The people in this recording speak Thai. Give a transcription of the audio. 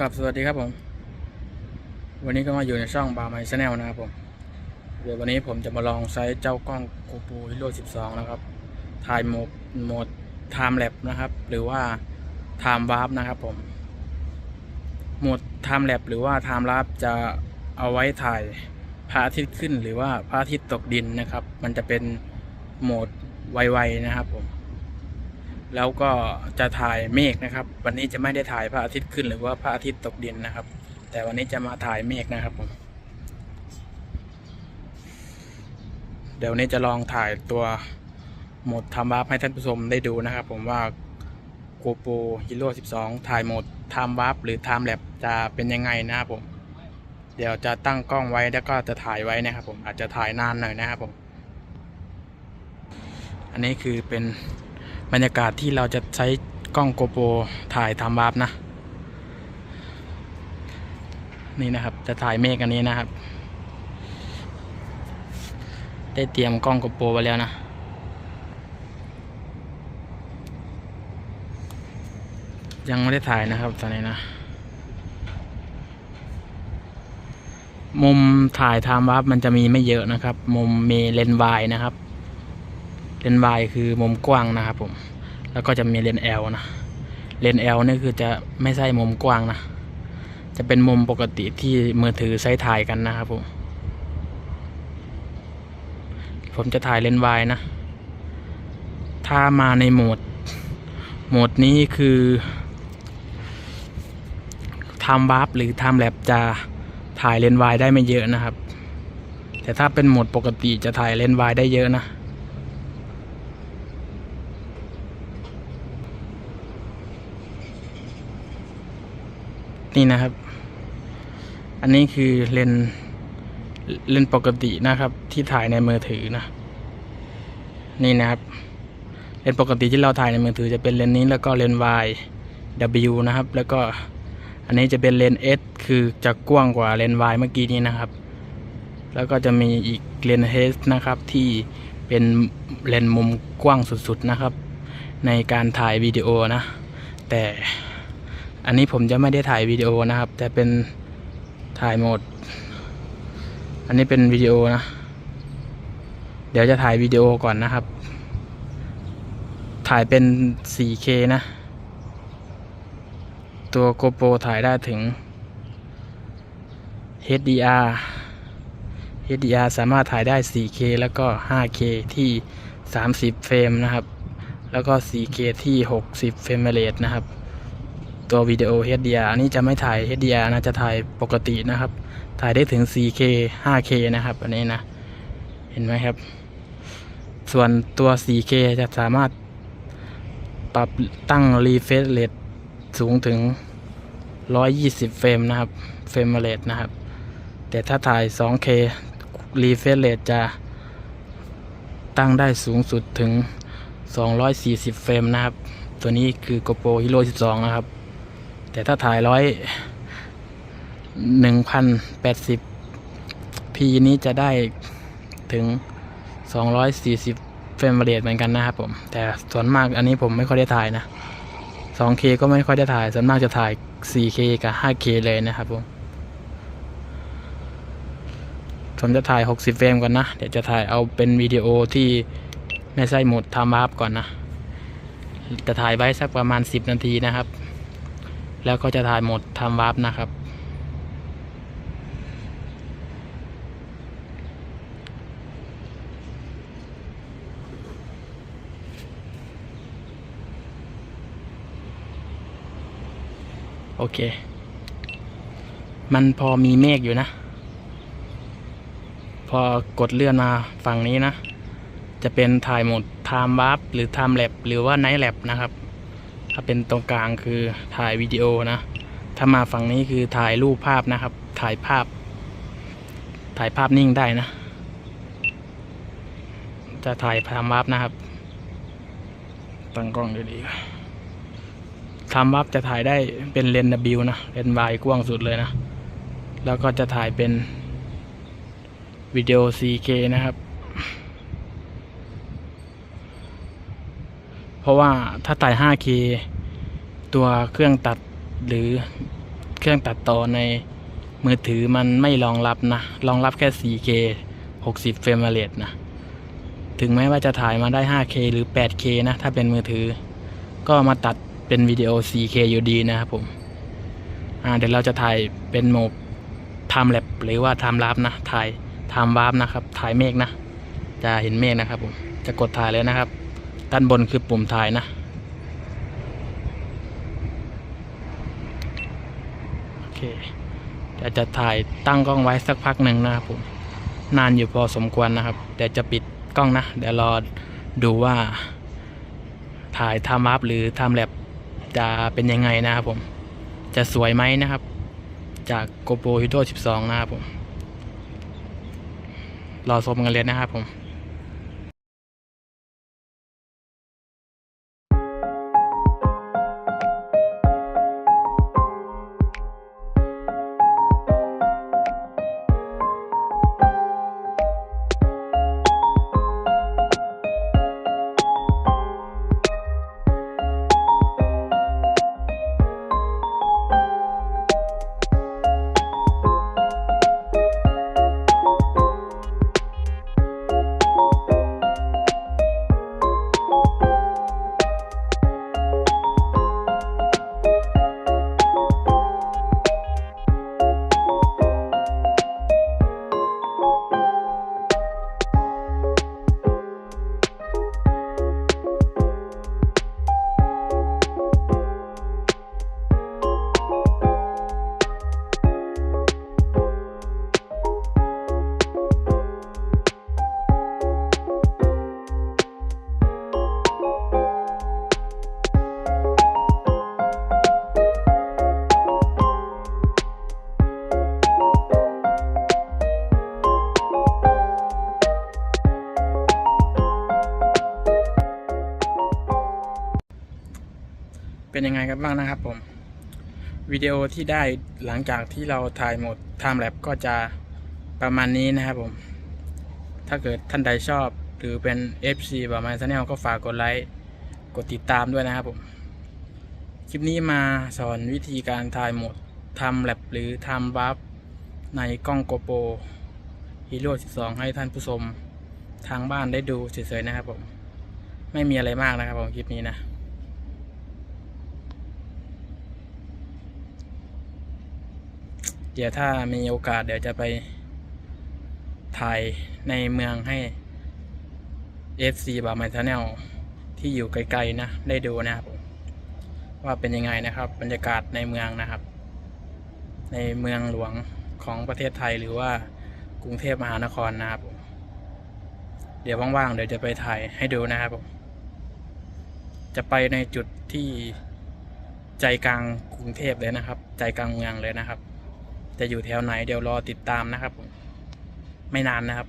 กับสวัสดีครับผม วันนี้ก็มาอยู่ในช่องบาร์ไมชแนลนะครับผม เดี๋ยววันนี้ผมจะมาลองใช้เจ้ากล้องโกโปรฮิโร่12 นะครับ ถ่ายโหมดโหมด Time Lapse นะครับ หรือว่า Time Warp นะครับผม โหมด Time Lapse หรือว่า Time Warp จะเอาไว้ถ่ายพระอาทิตย์ขึ้นหรือว่าพระอาทิตย์ตกดินนะครับ มันจะเป็นโหมดไวๆนะครับผม แล้วก็จะถ่ายเมฆนะครับ วันนี้จะไม่ได้ถ่ายพระอาทิตย์ขึ้นหรือว่าพระอาทิตย์ตกดินนะครับ แต่วันนี้จะมาถ่ายเมฆนะครับผมเดี๋ยวนี้จะลองถ่ายตัวโหมดทำวาร์ปให้ท่านผู้ชมได้ดูนะครับ ผมว่า GoPro Hero 12 ถ่ายโหมดทำวาร์ปหรือ Time Lapse จะเป็นยังไงนะครับผม เดี๋ยวจะตั้งกล้องไว้แล้วก็จะถ่ายไว้นะครับผมอาจจะถ่ายนานหน่อยนะครับผม อันนี้คือเป็น บรรยากาศที่เราจะใช้กล้องโกโปรถ่ายทำวาร์ปนะ นี่นะครับจะถ่ายเมฆอันนี้นะครับ ได้เตรียมกล้องโกโปรไว้แล้วนะยังไม่ได้ถ่ายนะครับตอนนี้นะ มุมถ่ายไทม์วาร์ปมันจะมีไม่เยอะนะครับ มุมมีเลนส์วายนะครับ เลนส์ Y คือมุมกว้างนะครับผม แล้วก็จะมีเลนส์ L นะ เลนส์ L นี่คือจะไม่ใช่มุมกว้างนะ จะเป็นมุมปกติที่มือถือใช้ถ่ายกันนะครับผม ผมจะถ่ายเลนส์ Y นะ ถ้ามาในโหมด โหมดนี้คือทำวาร์ปหรือทำแลบจะถ่ายเลนส์ Y ได้ไม่เยอะนะครับ แต่ถ้าเป็นโหมดปกติจะถ่ายเลนส์ Y ได้เยอะนะ นี่นะครับ อันนี้คือเลนเลนปกตินะครับ ที่ถ่ายในมือถือนะ นี่นะครับ เลนปกติที่เราถ่ายในมือถือจะเป็นเลนนี้แล้วก็เลน Y W นะครับ แล้วก็อันนี้จะเป็นเลน S คือจะกว้างกว่าเลน Y เมื่อกี้นี้นะครับ แล้วก็จะมีอีกเลน H นะครับที่เป็นเลนมุมกว้างสุดๆนะครับ ในการถ่ายวิดีโอนะ แต่ อันนี้ผมจะไม่ได้ถ่ายวิดีโอนะครับ แต่เป็นถ่ายโหมด อันนี้เป็นวิดีโอนะ เดี๋ยวจะถ่ายวิดีโอก่อนนะครับ ถ่ายเป็น 4K นะ ตัว GoPro ถ่ายได้ถึง HDR HDR สามารถถ่ายได้ 4K แล้วก็ 5K ที่ 30 เฟรมนะครับ แล้วก็ 4K ที่ 60 เฟรมเรทนะครับ ตัววิดีโอ HDR อันนี้จะไม่ถ่าย HDR นะจะถ่ายปกตินะครับ ถ่ายได้ถึง 4K 5K นะครับ อันนี้นะ เห็นไหมครับ ส่วนตัว 4K จะสามารถปรับตั้ง refresh rate สูงถึง 120 เฟรมนะครับ เฟรมเรทนะครับ แต่ถ้าถ่าย 2K refresh rate จะตั้งได้สูงสุดถึง 240 เฟรมนะครับ ตัวนี้คือ GoPro Hero 12 นะครับ แต่ถ้าถ่ายร้อยหนึ่งพันแปดสิบพีนี้จะได้ถึงสองร้อยสี่สิบเฟรมเรทเหมือนกันนะครับผม แต่ส่วนมากอันนี้ผมไม่ค่อยได้ถ่ายนะ 2K ก็ไม่ค่อยได้ถ่าย ส่วนมากจะถ่าย 4K กับ 5K เลยนะครับผม ผมจะถ่าย 60 เฟรมก่อนนะ เดี๋ยวจะถ่ายเอาเป็นวิดีโอที่ไม่ใช่หมดทำวาร์ปก่อนนะ จะถ่ายไว้สักประมาณ 10 นาทีนะครับ แล้วก็จะถ่ายหมดทำวาร์ปนะครับ โอเค มันพอมีเมฆอยู่นะ พอกดเลื่อนมาฝั่งนี้นะ จะเป็นถ่ายหมด Time Warp หรือ Time Lapse หรือว่า Night Lapse นะครับ ถ้าเป็นตรงกลางคือถ่ายวิดีโอนะ ถ้ามาฝั่งนี้คือถ่ายรูปภาพนะครับ ถ่ายภาพ ถ่ายภาพนิ่งได้นะ จะถ่ายทำวับนะครับ ตั้งกล้องดีๆทำวับจะถ่ายได้เป็นเลนส์ W นะ เลนส์ Y กว้างสุดเลยนะ แล้วก็จะถ่ายเป็นวิดีโอ 4K นะครับ เพราะว่าถ้าถ่าย 5K ตัวเครื่องตัดหรือเครื่องตัดต่อในมือถือมันไม่รองรับนะ รองรับแค่ 4K 60 เฟรมเรทนะ ถึงแม้ว่าจะถ่ายมาได้ 5K หรือ 8K นะ ถ้าเป็นมือถือ ก็มาตัดเป็นวิดีโอ 4K อยู่ดีนะครับผม อ่าเดี๋ยวเราจะถ่ายเป็นโหมด time lapse หรือว่า time lapse นะ ถ่าย time warp นะครับ ถ่ายเมฆนะ จะเห็นเมฆนะครับผม จะกดถ่ายเลยนะครับ ด้านบนคือปุ่มถ่ายนะ โอเคเดี๋ยวจะถ่ายตั้งกล้องไว้สักพักหนึ่งนะครับผม นานอยู่พอสมควรนะครับ เดี๋ยวจะปิดกล้องนะ เดี๋ยวรอดูว่า ถ่ายทำอัพหรือทำแลบจะเป็นยังไงนะครับผม จะสวยไหมนะครับ จาก GoPro Hero 12 นะครับผม รอชมกันเลยนะครับผม เป็นยังไงกันบ้างนะครับผมวิดีโอที่ได้หลังจากที่เราถ่ายหมด Time Lapse ก็จะประมาณนี้นะครับผม ถ้าเกิดท่านใดชอบหรือเป็น FC แบบมา Channel ก็ฝากกดไลค์กดติดตามด้วยนะครับผม คลิปนี้มาสอนวิธีการถ่ายโหมด Time Lapse หรือ Time Warp ในกล้อง GoPro Hero 12 ให้ท่านผู้ชมทางบ้านได้ดูเฉยๆนะครับผม ไม่มีอะไรมากนะครับผมคลิปนี้นะ เดี๋ยวถ้ามีโอกาสเดี๋ยวจะไปถ่ายในเมืองให้ FC บาร์ม c h น n นลที่อยู่ไกลๆนะ ได้ดูนะครับ ว่าเป็นยังไงนะครับ บรรยากาศในเมืองนะครับ ในเมืองหลวงของประเทศไทยหรือว่ากรุงเทพมหานครนะครับเดี๋ยวว่างๆเดี๋ยวจะไปถ่ายให้ดูนะครับผมจะไปในจุดที่ใจกลางกรุงเทพเลยนะครับ ใจกลางเมืองเลยนะครับ จะอยู่แถวไหนเดี๋ยวรอติดตามนะครับผมไม่นานนะครับ